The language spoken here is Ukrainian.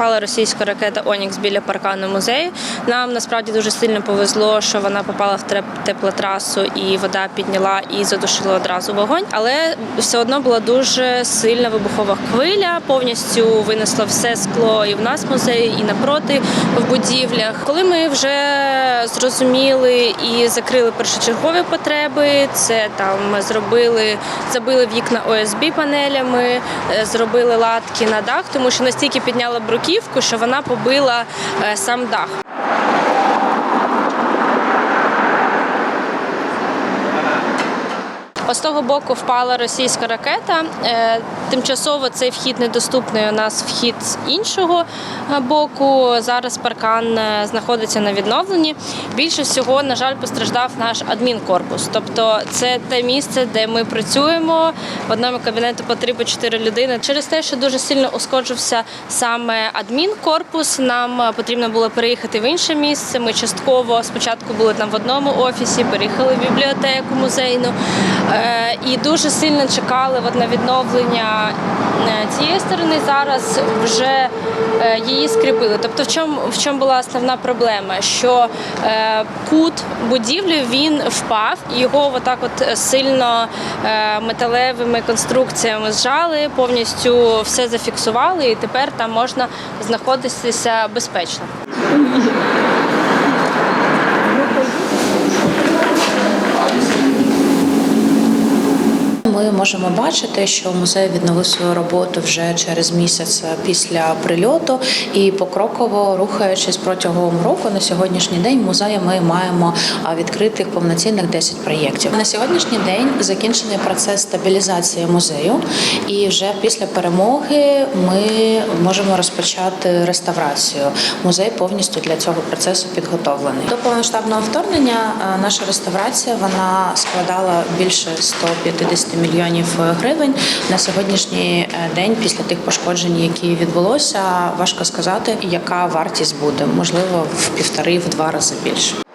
впала російська ракета Онікс біля паркану музею. Нам насправді дуже сильно повезло, що вона попала в теплотрасу і вода підняла і задушила одразу вогонь. Але все одно була дуже сильна вибухова хвиля, повністю винесла все скло і в нас музеї, і напроти в будівлях. Коли ми вже зрозуміли і закрили першочергові потреби, це там зробили, забили вікна ОСБ панелями, е, зробили латки на дах, тому що настільки підняла бруківку, що вона побила е, сам дах. З того боку впала російська ракета. Тимчасово цей вхід недоступний. У нас вхід з іншого е, боку. Зараз паркан е, знаходиться на відновленні. Більше всього, на жаль, постраждав наш адмінкорпус. Тобто, це те місце, де ми працюємо. В одному кабінету по 3-4 людини. Через те, що дуже сильно ушкоджився саме адмінкорпус, нам е, потрібно було переїхати в інше місце. Ми частково спочатку були там в одному офісі, переїхали в бібліотеку музейну. І дуже сильно чекали на відновлення цієї сторони. Зараз вже е, її скріпили. Тобто, в чому в чому була основна проблема? Що е, кут будівлі він впав, і його отак от сильно е, металевими конструкціями зжали, повністю все зафіксували, і тепер там можна знаходитися безпечно. Ми можемо бачити, що музей відновив свою роботу вже через місяць після прильоту, і покроково рухаючись протягом року на сьогоднішній день музеї ми маємо відкритих повноцінних 10 проєктів. На сьогоднішній день закінчений процес стабілізації музею, і вже після перемоги ми можемо розпочати реставрацію. Музей повністю для цього процесу підготовлений. До повномасштабного вторгнення наша реставрація вона складала більше 150 мільйонів гривень. На сьогоднішній е, день, після тих пошкоджень, які відбулося, важко сказати, яка вартість буде. Можливо, в півтори, в два рази більше.